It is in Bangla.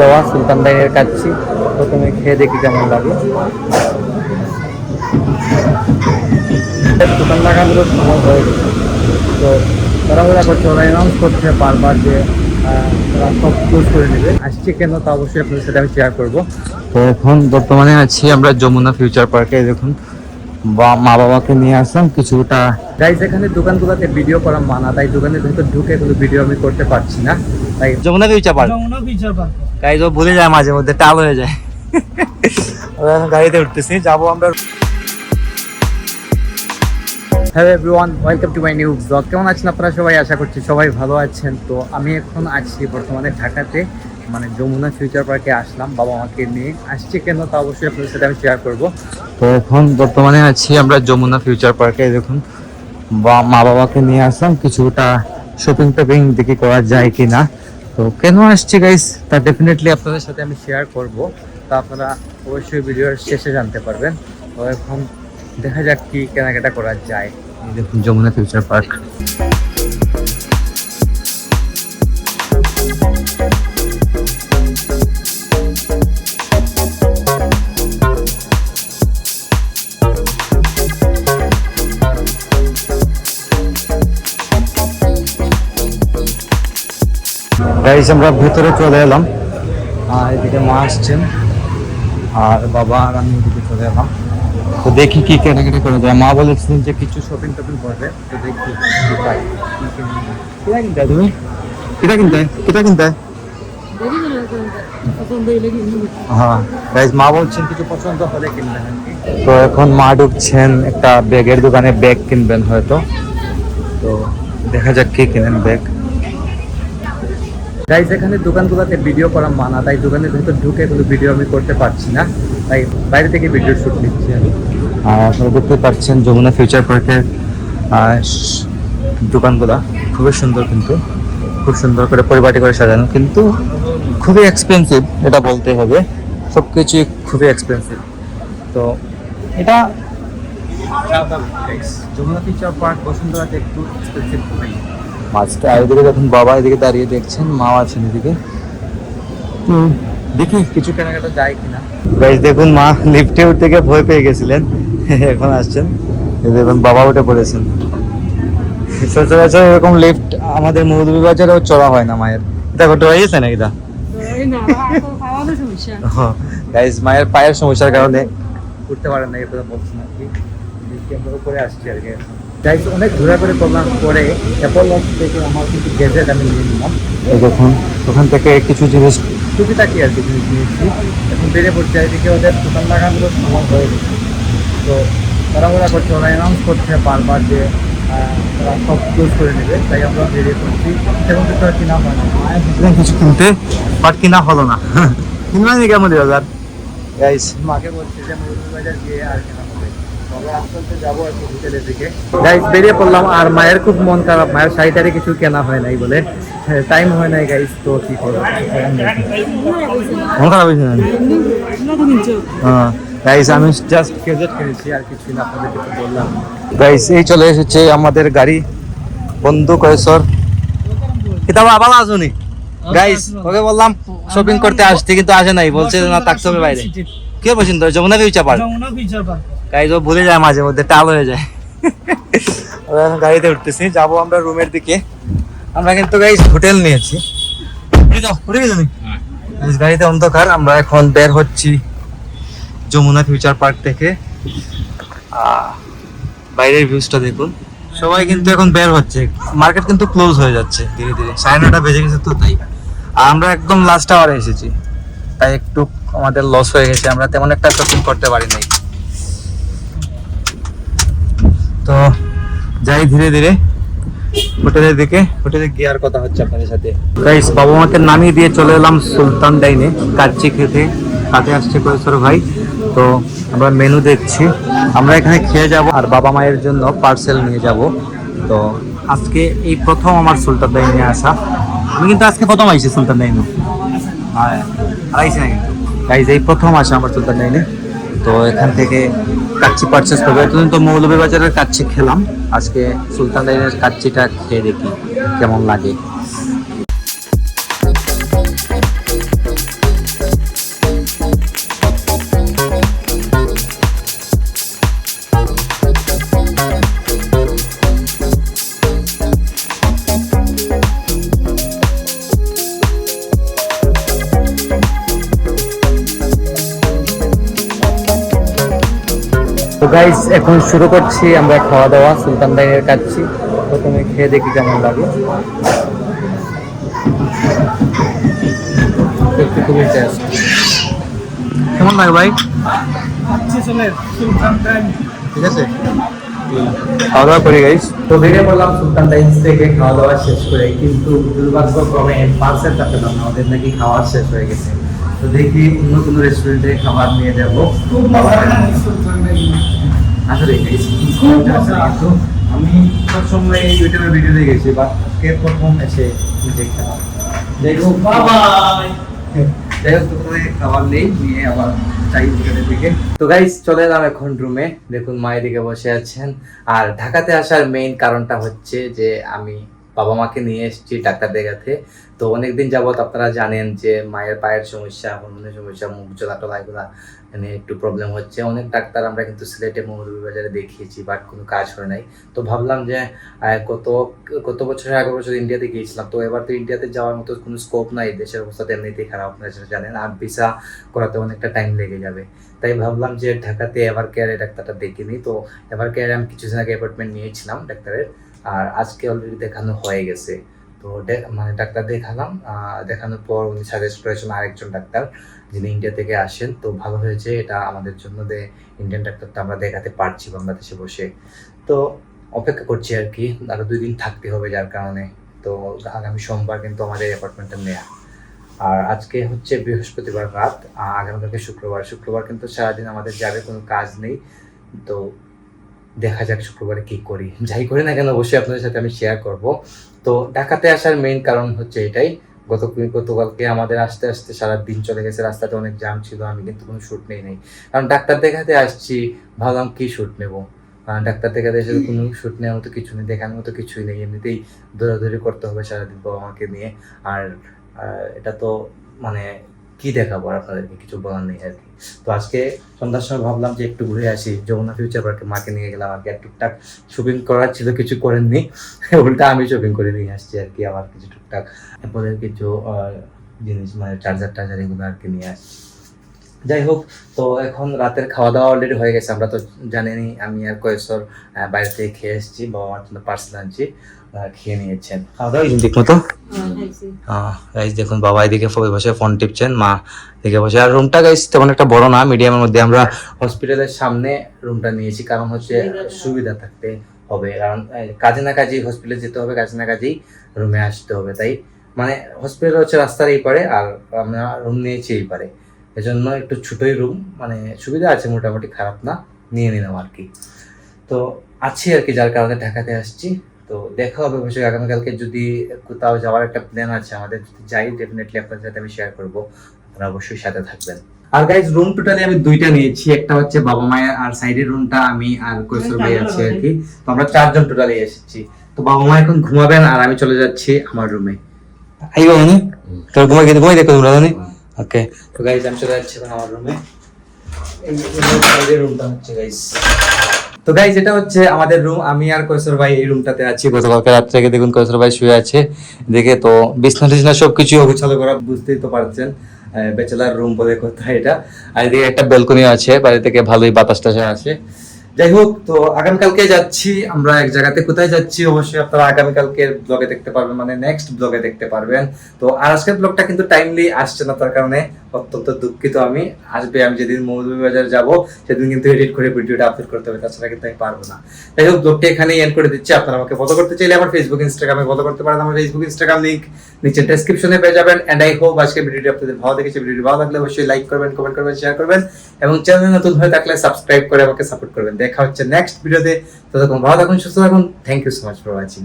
দেওয়া সুলতান ডাইনের কাচ্ছি। প্রথমে খেয়ে দেখি কেমন লাগে। দোকান লাগানোর সময় হয়ে গেছে তো তাড়াহুড়া করছে ওরা অ্যানাউন্স করছে বারবার যে ওরা সব ক্লোজ করে নেবে। আসছে কেন তা অবশ্যই আপনাদের সাথে আমি শেয়ার করব। তো এখন বর্তমানে আছি আমরা যমুনা ফিউচার পার্কে দেখুন বা মা বাবাকে নিয়ে আসলাম কিছুটা গাইজ এখানে দোকানগুলোতে ভিডিও করা মানা তাই দোকানের ভেতর ঢুকে কোনো ভিডিও আমি করতে পারছি না। তাই Jamuna future park Jamuna future park guys ও ভুলে যায় মাঝে মধ্যে, টাল হয়ে যায়। গাড়িতে উঠতেছি, যাব আমরা। Hello everyone welcome to my new blog কেমন আছেন আপনারা সবাই? আশা করছি সবাই ভালো আছেন। তো আমি এখন আছি বর্তমানে ঢাকাতে মানে যমুনা ফিউচার পার্কে আসলাম, বাবা মাকে নিয়ে। আসছি কেন তা অবশ্যই আপনাদের সাথে আমি শেয়ার করব। তো এখন বর্তমানে আছি আমরা যমুনা ফিউচার পার্কে দেখুন মা বাবাকে নিয়ে আসলাম। কিছুটা শপিং টপিং দেখি করা যায় কি না তো কেন আসছি গাইস তা ডেফিনেটলি আপনাদের সাথে আমি শেয়ার করব। তা আপনারা অবশ্যই ভিডিওর শেষে জানতে পারবেন। তো এখন দেখা যাক কি কেনাকাটা করা যায়। দেখুন যমুনা ফিউচার পার্ক গাইস আমরা ভেতরে চলে এলাম। আর এদিকে মা আসছেন। আর বাবা আর আমি এদিকে চলে এলাম। তো দেখি কি কেনাকাটা করা যায়। মা বলেছিলেন যে কিছু শপিং টপিং করবে। তো দেখি কি পাই। কি কিনে নিই। কিনা কিনতে তুমি কিটা কিনতে? কিটা কিনতে হয়? গাইজ মা বলছেন কিছু পছন্দ হলে তো এখন মা ঢুকছেন একটা ব্যাগের দোকানে। ব্যাগ কিনবেন হয়তো। তো দেখা যাক কে কিনেন ব্যাগ। গাইজ এখানে দোকানগুলোতে ভিডিও করা মানা তাই দোকানের ভেতর ঢুকে কোনো ভিডিও আমি করতে পারছি না। তাই বাইরে থেকে ভিডিও শুট নিচ্ছি আমি। আর আপনারা দেখতে পাচ্ছেন যমুনা ফিউচার পার্কের দোকানগুলা। খুবই সুন্দর কিন্তু। খুব সুন্দর করে পরিপাটি করে সাজানো কিন্তু খুবই এক্সপেন্সিভ এটা বলতে হবে। সব কিছুই খুবই এক্সপেন্সিভ তো এটা যমুনা ফিউচার পার্ক বসুন্ধরাতে একটু এক্সপেন্সিভ মাছটা এদিকে দেখুন বাবা এদিকে দাঁড়িয়ে দেখছেন মাও আছেন এদিকে। দেখি কিছু কেনাকাটা যায় কিনা। গাইজ দেখুন মা লিফটে উঠতে গিয়ে ভয় পেয়ে গেছিলেন। এখন আসছেন। দেখুন বাবা উঠে পড়েছেন। সচরাচর এরকম লিফট আমাদের মৌলভী বাজারেও চড়া হয় না মায়ের। দেখো তো? হয়েছে নাকি দা গাইজ মায়ের পায়ের সমস্যার কারণে। উঠতে পারেন না এরপরে বলছেন আর কি আমরা উপরে আসছি আর কি। গাইজ অনেক ঘোরা করে করলাম পরে অ্যাপল লঞ্চ থেকে আমার কিছু গ্যাজেট আমি নিয়ে নিলাম। দেখুন ওখান থেকে কিছু জিনিস টুকিটাকি আর কি জিনিস নিয়েছি। এখন বেড়ে পড়ছে এদিকে ওদের দোকান লাগানোর সময় হয়ে গেছে। তো তাড়াহুড়া করছে ওরা অ্যানাউন্স করছে বারবার যে তারা সব ক্লোজ করে নেবে তাই আমরা বেরিয়ে পড়ছি। এখন তো আর কিনা হয় না। কিছু কিনতে বাট কিনা হলো না। কিনবেন কেমন বাজার? মাকে বলছি যে মৌলভী বাজার গিয়ে আর কেনা গাইস বেরিয়ে পড়লাম আর মায়ের খুব মন খারাপ। মায়ের শাড়িটারে কিছু কেনা হয় নাই বলে। টাইম হয় নাই গাইস তো কি করব? মন খারাপ হয়েছে হ্যাঁ। গাইস আমি জাস্ট গেজেট কিনেছি আর কিছু না আপনাদেরকে তো বললাম। গাইস এই চলে এসেছে আমাদের গাড়ি বন্ধু কয়েসর। কিতাব আবার আসুনি গাইস ওকে বললাম শপিং করতে আসতে কিন্তু আসে নাই বলছে না থাকতে হবে বাইরে। কে পছন্দ Jamuna future park Jamuna future park guys ও ভুলে যায় মাঝে মধ্যে টাল হয়ে যায়। আমরা এখন গাড়িতে উঠতেছি যাব আমরা রুমের দিকে। আমরা কিন্তু গাইজ হোটেল নিয়েছি। উঠে গেছো গাড়িতে অন্ধকার আমরা এখন বের হচ্ছি যমুনা ফিউচার পার্ক থেকে। বাইরের ভিউজটা দেখুন। সবাই কিন্তু এখন বের হচ্ছে। মার্কেট কিন্তু ক্লোজ হয়ে যাচ্ছে ধীরে ধীরে। সাড়ে নটা বেজে গেছে তো তাই। আর আমরা একদম লাস্ট আওয়ারে এসেছি। তাই একটু আমাদের লস হয়ে গেছে। আমরা তেমন একটা শপিং করতে পারি নাই। তো যাই ধীরে ধীরে হোটেলের দিকে, হোটেলে গিয়ে আর কথা হচ্ছে আপনাদের সাথে। গাইস বাবা মাকে নামিয়ে দিয়ে চলে এলাম সুলতান ডাইনে, কাচ্চি খেতে। সাথে আসছে কৈশোর ভাই? তো আমরা মেনু দেখছি। আমরা এখানে খেয়ে যাব আর বাবা মায়ের জন্য পার্সেল নিয়ে যাব। তো আজকে এই প্রথম আমার সুলতান ডাইনে আসা। আমি কিন্তু আজকে প্রথম আইছি সুলতান ডাইনে। আর আইছি না কিন্তু। গাইজ এই প্রথম আসা আমার সুলতান ডাইনে। তো এখান থেকে কাচ্চি পারচেস করব। এতদিন তো মৌলভী বাজারের কাচ্চি খেলাম। আজকে সুলতান লাইনের কাচ্চিটা খেয়ে দেখি কেমন লাগে। গাইস এখন শুরু করছি আমরা খাওয়া দাওয়া সুলতান ডাইনের কাচ্ছি প্রথমে খেয়ে দেখি কেমন লাগে। দেখতে খুবই টেস্ট কেমন লাগে ভাই? ঠিক আছে? খাওয়া দাওয়া করি গাইস তো বেরিয়ে পড়লাম সুলতান টাইমস থেকে খাওয়া দাওয়া শেষ করে কিন্তু দুর্ভাগ্যক্রমে পার্সেলটা পেলাম না আমাদের নাকি খাওয়া শেষ হয়ে গেছে। তো দেখি অন্য কোনো রেস্টুরেন্টে খাবার নিয়ে যাব। আসলে guys, কিন্তু আমি সবসময় ইউটিউবে ভিডিও দেখেছি বা কে প্রথম এসে নিজে খেলাম যাই হোক যাই হোক প্রথমে খাবার নেই নিয়ে আবার চাই হোটেলের তো গাইস চলে এলাম এখন রুমে দেখুন মা এদিকে বসে আছেন। আর ঢাকাতে আসার মেইন কারণটা হচ্ছে যে আমি বাবা মাকে নিয়ে এসেছি ডাক্তার দেখাতে তো অনেকদিন যাবত আপনারা জানেন যে মায়ের পায়ের সমস্যা হরমোনের সমস্যা মুখ জ্বলা টলা এগুলা মানে একটু প্রবলেম হচ্ছে। অনেক ডাক্তার আমরা কিন্তু সিলেটে মৌলভীবাজারে দেখিয়েছি বাট কোনো কাজ হয় নাই। তো ভাবলাম যে আহ, গত গত বছরের আগের বছর ইন্ডিয়াতে গিয়েছিলাম। তো এবার তো ইন্ডিয়াতে যাওয়ার মতো কোনো স্কোপ নাই। দেশের অবস্থা এমনিতেই খারাপ আপনারা সেটা জানেন। আর ভিসা করাতে অনেকটা টাইম লেগে যাবে। তাই ভাবলাম যে ঢাকাতে এভার কেয়ারে ডাক্তারটা দেখিনি তো এভার কেয়ারে আমি কিছুদিন আগে অ্যাপয়েন্টমেন্ট নিয়েছিলাম ডাক্তারের। আর আজকে অলরেডি দেখানো হয়ে গেছে। তো মানে ডাক্তার দেখালাম দেখানোর পর উনি সাজেস্ট করেছেন আরেকজন ডাক্তার যিনি ইন্ডিয়া থেকে আসেন। তো ভালো হয়েছে এটা আমাদের জন্য যে ইন্ডিয়ান ডাক্তারটা আমরা দেখাতে পারছি বাংলাদেশে বসে। তো অপেক্ষা করছি আর কি, আরও দুই দিন থাকতে হবে যার কারণে। তো আগামী সোমবার কিন্তু আমাদের অ্যাপার্টমেন্টটা নেয়া। আর আজকে হচ্ছে বৃহস্পতিবার রাত আগামীকালকে শুক্রবার। শুক্রবার কিন্তু সারাদিন আমাদের যাবে কোনো কাজ নেই। তো দেখা যাক শুক্রবারে কি করি। যাই করি না কেন, অবশ্যই আপনাদের সাথে আমি শেয়ার করব। তো ঢাকাতে আসার মেইন কারণ হচ্ছে এটাই। গত, গতকালকে আমাদের আস্তে আস্তে সারা দিন চলে গেছে। রাস্তাতে অনেক জ্যাম ছিল, আমি কিন্তু কোনো শ্যুট নেই নাই। কারণ ডাক্তার দেখাতে আসছি, ভাবলাম কি শ্যুট নেব? ডাক্তার দেখাতে এসে কোনো শ্যুট নেওয়ার মতো কিছু নেই, দেখানোর মতো কিছুই নেই। এমনিতেই দৌড়াদৌড়ি করতে হবে সারাদিন বাবা মাকে নিয়ে। আর এটা তো মানে কি দেখাবো আর আপনাদেরকে? কিছু বলার নেই আর কি। তো আজকে সন্ধ্যার সময় ভাবলাম যে একটু ঘুরে আসি। যমুনা ফিউচার পার্কে মাকে নিয়ে গেলাম আর কি। আর টুকটাক শপিং করার ছিল কিছু করেননি উল্টা আমি শপিং করে নিয়ে আসছি আর কি আমার কিছু টুকটাক অ্যাপলের কিছু জিনিস মানে চার্জার টার্জার এগুলো আর কি নিয়ে আসছি। যাই হোক তো এখন রাতের খাওয়া দাওয়া অলরেডি হয়ে গেছে। আমরা তো জানেনই আমি আর আহ, বাইরে থেকে খেয়ে এসেছি বাবা মার জন্য পার্সেল আনছি। খেয়ে নিয়েছেন। খাওয়া দাওয়া ঠিক মতো গাইজ দেখুন বাবা এদিকে বসে ফোন টিপছেন মা এদিকে বসে। আর রুমটা গাইজ তেমন একটা বড় না মিডিয়ামের মধ্যে আমরা হসপিটালের সামনে রুমটা নিয়েছি কারণ হচ্ছে সুবিধা থাকতে হবে কারণ কাজে না কাজেই হসপিটালে যেতে হবে কাজে না কাজেই রুমে আসতে হবে তাই? মানে হসপিটাল হচ্ছে রাস্তার এই পারে আর আমরা রুম নিয়েছি এই পারে। এজন্য একটু ছোটোই রুম মানে সুবিধা আছে মোটামুটি খারাপ না নিয়ে নিলাম আর কি। তো আছি আর কি যার কারণে ঢাকাতে আসছি। দেখা হবে অবশ্যই। আগামীকালকে যদি কোথাও যাওয়ার একটা প্ল্যান আছে আমাদের যদি যাই ডেফিনেটলি আপনাদের সাথে আমি শেয়ার করব। আপনারা অবশ্যই সাথে থাকবেন। আর গাইজ রুম টোটালি আমি দুইটা নিয়েছি। একটা হচ্ছে বাবা মায়ের আর সাইডের রুমটা আমি আর কৈশোর ভাই আছি আর কি। তো আমরা চারজন টোটালি এসেছি। তো বাবা মা এখন ঘুমাবেন আর আমি চলে যাচ্ছি আমার রুমে আই বাবা নি তোর ঘুমাই গেতে ঘুমাই দেখো তোমরা জানি ওকে তো গাইজ আমি চলে যাচ্ছি এখন আমার রুমে এই রুমটা হচ্ছে গাইজ তো গাইজ এটা হচ্ছে আমাদের রুম আমি আর কৈশোর ভাই এই রুমটাতে আছি। গতকালকে রাত থেকে দেখুন কৈশোর ভাই শুয়ে আছে। দেখে তো বিছনা টিছনা সবকিছু অগুছালো করা বুঝতেই তো পারছেন। ব্যাচেলার রুম বলে কথা এটা। আর এদিকে একটা ব্যালকনি আছে, বাড়ি থেকে ভালোই বাতাস টাতাস আছে যাই হোক, তো আগামীকালকে যাচ্ছি। আমরা এক জায়গাতে কোথায় যাচ্ছি অবশ্যই আপনারা আগামীকালকের ব্লগে দেখতে পারবেন মানে নেক্সট ব্লগে দেখতে পারবেন। তো আর আজকের ব্লগটা কিন্তু টাইমলি আসছে না, তার কারণে অত্যন্ত দুঃখিত আমি। আসবে, আমি যেদিন মৌলভীবাজার যাব, সেদিন কিন্তু এডিট করে ভিডিওটা আপলোড করতে হবে, তাছাড়া কিন্তু আমি পারব না। যাই হোক ব্লগটা এখানেই এন্ড করে দিচ্ছি। আপনারা আমাকে ফলো করতে চাইলে আমার ফেসবুক ইনস্টাগ্রামে ফলো করতে পারেন। আমার ফেসবুক ইনস্টাগ্রাম লিংক নিচে ডেসক্রিপশনে পেয়ে যাবেন। অ্যান্ড আই হোপ আজকে ভিডিওটি আপনাদের ভালো দেখেছে ভিডিওটি ভালো লাগলে অবশ্যই লাইক করবেন কমেন্ট করবেন শেয়ার করবেন। এবং চ্যানেল নতুন হয়ে থাকলে সাবস্ক্রাইব করে আমাকে সাপোর্ট করবেন। দেখা হচ্ছে নেক্সট ভিডিওতে ততক্ষণ ভালো থাকুন, সুস্থ থাকুন। Thank you so much for watching